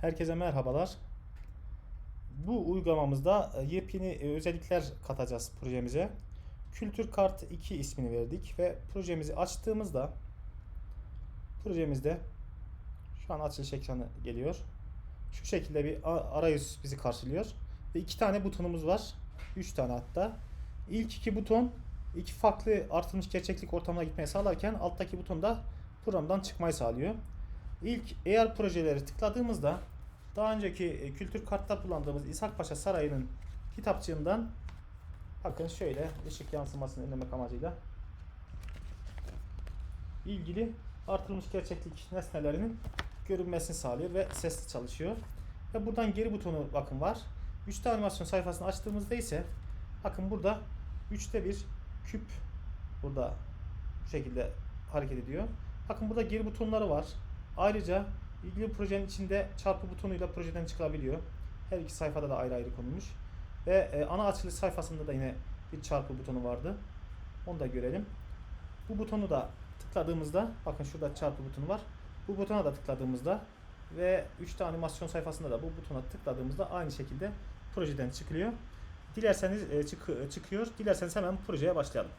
Herkese merhabalar. Bu uygulamamızda e, yepyeni e, özellikler katacağız projemize. Kültür Kart 2 ismini verdik ve projemizi açtığımızda projemizde şu an açılış ekranı geliyor. Şu şekilde bir arayüz bizi karşılıyor. Ve iki tane butonumuz var. Üç tane hatta. İlk iki buton iki farklı artırılmış gerçeklik ortamına gitmeyi sağlarken alttaki buton da programdan çıkmayı sağlıyor. İlk eğer projeleri tıkladığımızda daha önceki e, kültür kartta kullandığımız İshak Paşa Sarayı'nın kitapçığından bakın şöyle ışık yansımasını önlemek amacıyla ilgili artırılmış gerçeklik nesnelerinin görünmesini sağlıyor ve sesli çalışıyor. Ve buradan geri butonu bakın var. 3'te animasyon sayfasını açtığımızda ise bakın burada 3'te bir küp burada bu şekilde hareket ediyor. Bakın burada geri butonları var. Ayrıca ilgili projenin içinde çarpı butonuyla projeden çıkabiliyor. Her iki sayfada da ayrı ayrı konulmuş. Ve e, ana açılış sayfasında da yine bir çarpı butonu vardı. Onu da görelim. Bu butonu da tıkladığımızda bakın şurada çarpı butonu var. Bu butona da tıkladığımızda ve 3 animasyon sayfasında da bu butona tıkladığımızda aynı şekilde projeden çıkılıyor. Dilerseniz e, çık- çıkıyor. Dilerseniz hemen projeye başlayalım.